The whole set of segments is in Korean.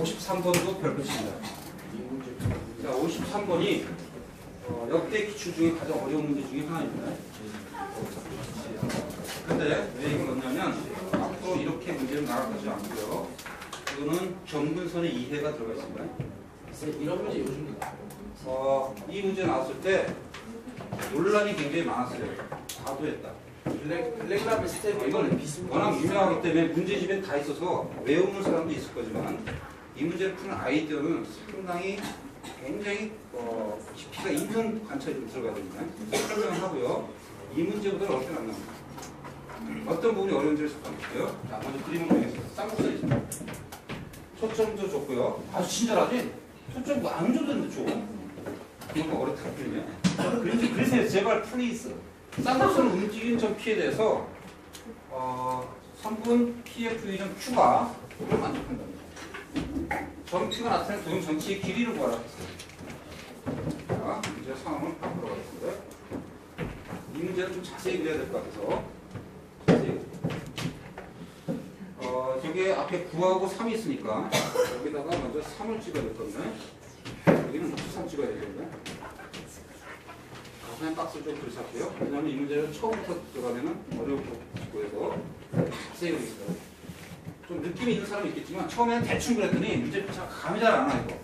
53번도 별것입니다. 자, 53번이 어, 역대 기출 중에 가장 어려운 문제 중에 하나입니다. 근데 왜 이걸 넣냐면 앞으로 이렇게 문제를 것이 않고요. 이거는 경분선의 이해가 들어가 있습니다. 이런 문제 요즘 어, 이 문제 나왔을 때 논란이 굉장히 많았어요. 과도했다. 블랙 블랙라벨 스텝 어, 이건 워낙 유명하기 때문에 문제집에 다 있어서 외우는 사람도 있을 거지만 이 문제를 푸는 아이디어는 상당히 굉장히 어, 깊이가 있는 관찰이 좀 들어가야 됩니다. 설명을 하고요. 이 문제보다는 어렵게 안 나옵니다. 어떤 부분이 어려운지를 잠깐 볼게요. 자, 먼저 그림을 보겠습니다. 쌍꺼풀 있습니다. 초점도 좋고요. 아주 친절하지? 초점 뭐안 줘도 줘. 거 어렵다 그러냐? 그림 그리세요. 제발 플리즈. 쌍꺼풀 움직임 점 P에 대해서 어, 3분 PF 점 Q가 이걸 만족한답니다. 점 Q가 나타내는 도형 전체의 길이를 구하라. 자, 이제 상황을 바꾸러 가겠습니다. 이 문제는 좀 자세히 그려야 될 것 같아서 자세히. 어, 저기 앞에 9하고 3이 있으니까 여기다가 먼저 3을 찍어야 될 건데 여기는 3 찍어야 되겠네. 그냥 박스 좀 그리실게요. 왜냐하면 이 문제는 처음부터 들어가면은 어려울 것 같고 해서 자세히 그리겠어요. 좀 느낌이 있는 사람이 있겠지만 처음에는 대충 그랬더니 문제 잘 감이 잘 안 와 이거.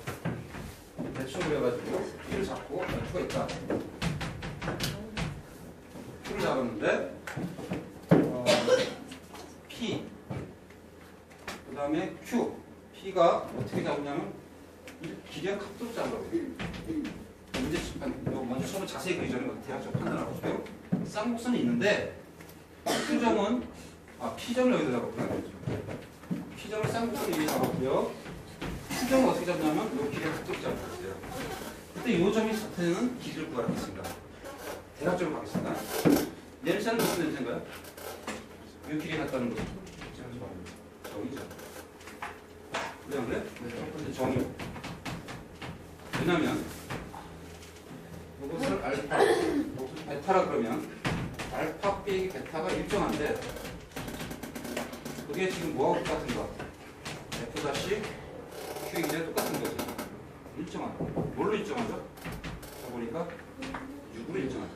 대충 그려가지고 키를 잡고 Q가 있다. Q를 잡았는데 어, P 그 다음에 Q P가 어떻게 잡냐면 이 길이와 각도를 잡아요. 문제 먼저 처음에 자세히 그리기 전에 대략적 판단을 해볼게요. 쌍곡선이 있는데 Q점은 아 P점을 여기다 잡았구나. P점을 쌍곡선 위에 잡았고요. Q점은 어떻게 잡냐면 이 길이와 각도를 잡았어요. 그때 이 점이 사태는 길이를 구하겠습니다. 대략적으로 가겠습니다. 냄새는 무슨 냄새인가요? 이 길이 같다는 거죠. 정이죠. 그래 안 그래? 첫 정이. 왜냐면 이것을 알파, 베타라 그러면 알파 베타가 일정한데 그게 지금 뭐하고 똑같은 거? F 다시 Q 이제 똑같은 거죠. 일정하다. 뭘로 일정하죠? 자 보니까 6으로 일정하죠.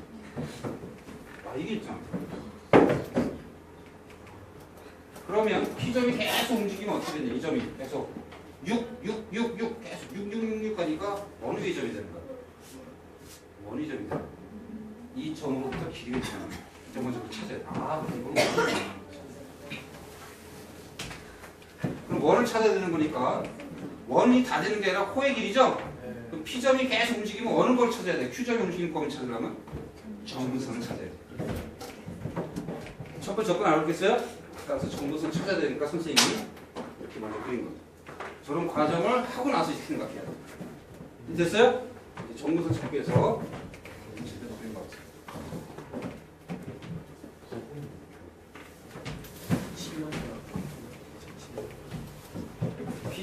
아 이게 일정하죠. 그러면 P점이 계속 움직이면 어떻게 되냐? 이 점이 계속 6, 6, 6, 6 계속 6, 6, 6, 6 가니까 어느 의 점이 되는 거야? 원이 점이 돼. 이 점으로부터 길이가 있잖아. 이 점을 좀 찾아야 돼. 아, 이건 원을 찾아야 되는 거니까 원이 다 되는 게 아니라 코의 길이죠? 그럼 P점이 계속 움직이면 어느 걸 찾아야 돼? Q점이 움직이는 거를 찾으려면 정근선을 찾아야 돼. 첫 번째 접근 알겠어요? 따라서 정근선 찾아야 되니까 선생님이 이렇게 먼저 그린 거죠. 저런 과정을 하고 나서 이렇게 생각해야 돼. 됐어요? 정근선 찾기 위해서 제대로 그린 거 같아요.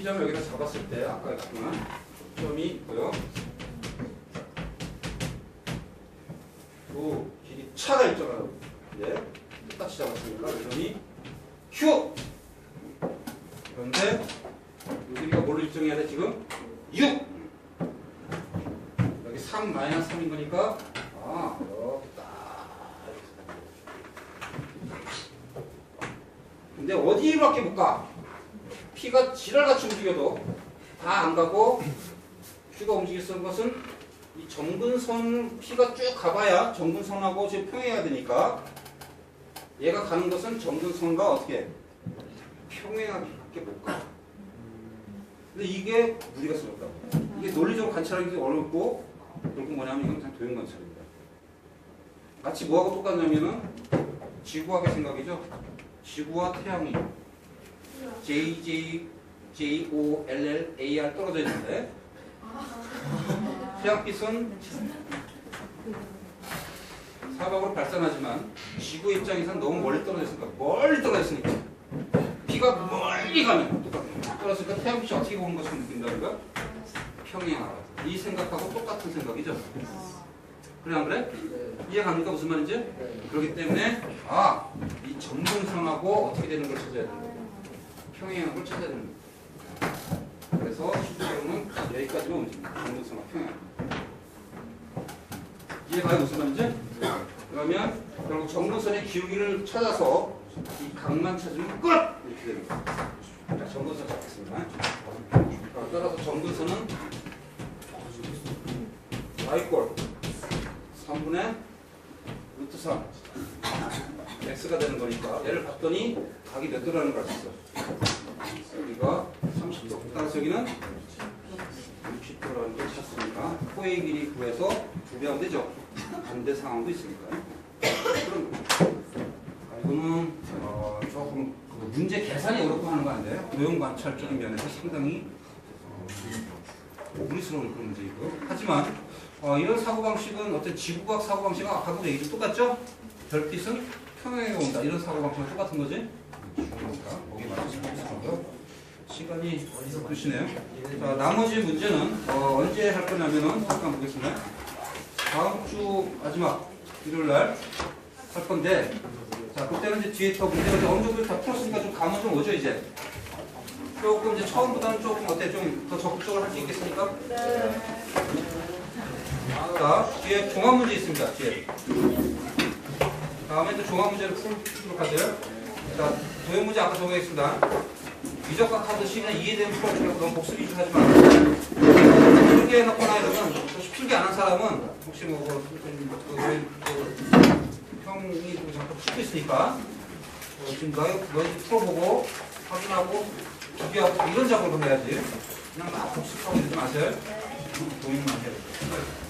P점을 여기다 잡았을 때 아까 했지만 점이 있고요. 또 길이 차가 있잖아요. 예. 똑같이 잡았으니까 이 점이 Q. 그런데 여기가 뭘로 일정해야 돼 지금? 6. 여기 3 마이너스 3인 거니까 아 이렇게 딱. 근데 어디밖에 못 가? P가 지랄같이 움직여도 다 안 가고 Q가 움직일 수 있는 것은 이 정근선 P가 쭉 가봐야 정근선하고 지금 평행해야 되니까 얘가 가는 것은 정근선과 어떻게 평행하게 못 가. 근데 이게 무리가 생겼다고. 이게 논리적으로 관찰하기 어렵고 결국 뭐냐면 이건 그냥 도형 관찰입니다. 마치 뭐하고 똑같냐면은 지구학의 생각이죠. 지구와 태양이 J, J, J, O, L, L, A, R 떨어져 있는데 태양빛은 사방으로 발산하지만 지구 입장에서는 너무 멀리 떨어져 있으니까 멀리 떨어져 있으니까 비가 멀리 가면 똑같아요. 떨어지니까 태양빛이 어떻게 보는 것처럼 느낀다는 거야? 평행하다. 이 생각하고 똑같은 생각이죠. 그래 안 그래? 이해 갑니까 무슨 말인지? 그렇기 때문에 아, 이 정근선하고 어떻게 되는 걸 찾아야 된다. 평행한 걸 찾아야 됩니다. 그래서 실제로는 여기까지만 움직입니다. 정근선과 평행. 이해가요 무슨 말인지? 그러면 결국 정근선의 기울기를 찾아서 이 각만 찾으면 끝! 이렇게 거예요. 자, 정근선 잡겠습니다. 자, 따라서 정근선은 y꼴 3분의 루트 3 x가 되는 거니까 얘를 봤더니 각이 몇 도라는 걸 알았어. 여기가 30도. 따라서 여기는 60도라는 걸 찾습니다. 코의 길이 구해서 두배 하면 되죠. 반대 상황도 있으니까요. 그럼 아, 이거는 어, 조금 그 문제 계산이 어렵고 하는 거 아닌데요. 도형 관찰적인 면에서 상당히 어, 무리스러운 그런 문제이고요. 하지만 어, 이런 사고방식은 어떤 지구과학 사고방식은 아까도 얘기 좀 똑같죠? 별빛은 평행에 온다. 이런 사고방식은 똑같은 거지? 그러니까 거기 맞추시고요. 시간이 어디서 끝이네요. 자, 나머지 문제는 어, 언제 할 거냐면은 잠깐 보겠습니다. 다음 주 마지막 일요일 날 할 건데 자 그때는 이제 뒤에 더 문제가 어느 정도 다 풀었으니까 좀 감은 좀 오죠 이제 조금 이제 처음보다는 조금 어때? 좀 더 적극적으로 할 수 있겠습니까? 자 뒤에 종합 문제 있습니다 뒤에. 다음에 또 종합 문제를 풀도록 하세요 자 도형 문제 아까 정했습니다. 미적각 하듯이 그냥 이해되면 풀어주려고 너무 복습 위주 하지 말고 필기 해놓거나 이러면 혹시 필기 안한 사람은 혹시 뭐 그, 그, 그, 그, 형이 좀 자꾸 풀고 있으니까 어, 지금 너희 너희 풀어보고 확인하고 비교하고 이런 작업을 해야지. 그냥 막 복습하고 이러지 마세요. 도움만 해야 돼요